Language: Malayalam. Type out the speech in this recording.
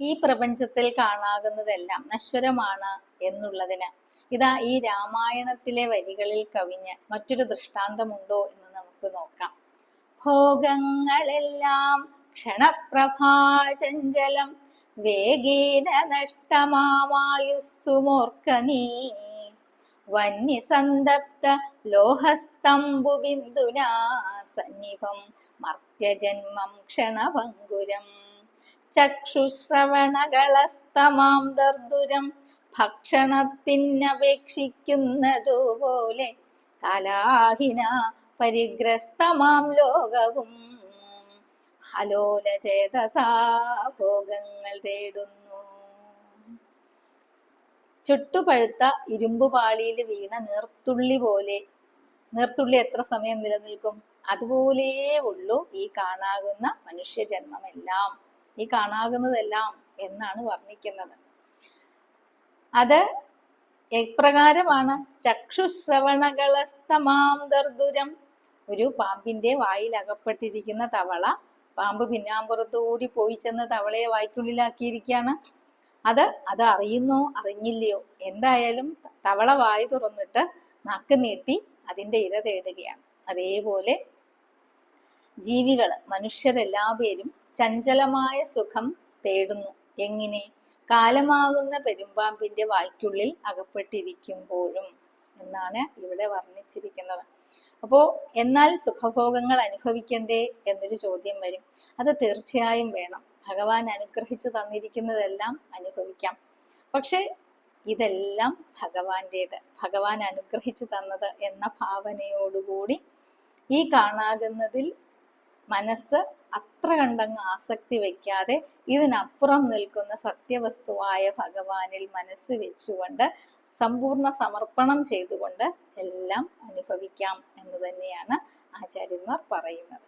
ഈ പ്രപഞ്ചത്തിൽ കാണാകുന്നതെല്ലാം നശ്വരമാണ് എന്നുള്ളതിന്. ഇതാ ഈ രാമായണത്തിലെ വരികളിൽ കവിഞ്ഞ് മറ്റൊരു ദൃഷ്ടാന്തമുണ്ടോ എന്ന് നമുക്ക് നോക്കാം. ഭോഗങ്ങളെല്ലാം ക്ഷണപ്രഭാചഞ്ചലം വേഗേന നഷ്ടമായുസ്സുമോർക്ക നീ. വന്യസന്തപ്ത ലോഹസ്തംബു ബിന്ദുനാ സന്നിഭം മർത്യജന്മം ക്ഷണഭങ്കുരം. ചക്ഷുശ്രവണകളസ്തമാം ദർദുരം ഭക്ഷണത്തിനപേക്ഷിക്കുന്നതുപോലെ കലാഹിന പരിഗ്രസ്തമാം ലോകവും. അലോലചേതസാ ഭോഗങ്ങൾ തേടുന്നു. ചുട്ടുപഴുത്ത ഇരുമ്പുപാളിയിൽ വീണ നീർത്തുള്ളി പോലെ നീർത്തുള്ളി എത്ര സമയം നിലനിൽക്കും? അതുപോലെയേ ഉള്ളൂ ഈ കാണാകുന്ന മനുഷ്യജന്മമെല്ലാം. ഈ കാണാകുന്നതെല്ലാം എന്നാണ് വർണിക്കുന്നത്. അത് എപ്രകാരമാണ്? ചക്ഷുശ്രവണകളസ്തമാം ദർദുരം. ഒരു പാമ്പിന്റെ വായിൽ അകപ്പെട്ടിരിക്കുന്ന തവള പാമ്പ് പിന്നാമ്പുറത്തുകൂടി പോയി ചെന്ന് തവളയെ വായ്ക്കുള്ളിലാക്കിയിരിക്കുകയാണ്. അത് അത് അറിയുന്നോ അറിഞ്ഞില്ലയോ? എന്തായാലും തവള വായി തുറന്നിട്ട് നക്ക് നീട്ടി അതിന്റെ ഇര തേടുകയാണ്. അതേപോലെ ജീവികൾ മനുഷ്യരെല്ലാ പേരും ചഞ്ചലമായ സുഖം തേടുന്നു. എങ്ങനെ? കാലമാകുന്ന പെരുമ്പാമ്പിന്റെ വായ്ക്കുള്ളിൽ അകപ്പെട്ടിരിക്കുമ്പോഴും എന്നാണ് ഇവിടെ വർണിച്ചിരിക്കുന്നത്. അപ്പോ എന്നാൽ സുഖഭോഗങ്ങൾ അനുഭവിക്കണ്ടേ എന്നൊരു ചോദ്യം വരും. അത് തീർച്ചയായും വേണം. ഭഗവാൻ അനുഗ്രഹിച്ചു തന്നിരിക്കുന്നതെല്ലാം അനുഭവിക്കാം. പക്ഷെ ഇതെല്ലാം ഭഗവാന്റേത്. ഭഗവാൻ അനുഗ്രഹിച്ചു തന്നത് എന്ന ഭാവനയോടുകൂടി ഈ കാണാകുന്നതിൽ മനസ്സ് അത്ര കണ്ടങ്ങ് ആസക്തി വയ്ക്കാതെ ഇതിനപ്പുറം നിൽക്കുന്ന സത്യവസ്തുവായ ഭഗവാനിൽ മനസ്സ് വെച്ചുകൊണ്ട് സമ്പൂർണ സമർപ്പണം ചെയ്തുകൊണ്ട് എല്ലാം അനുഭവിക്കാം എന്ന് തന്നെയാണ് ആചാര്യന്മാർ പറയുന്നത്.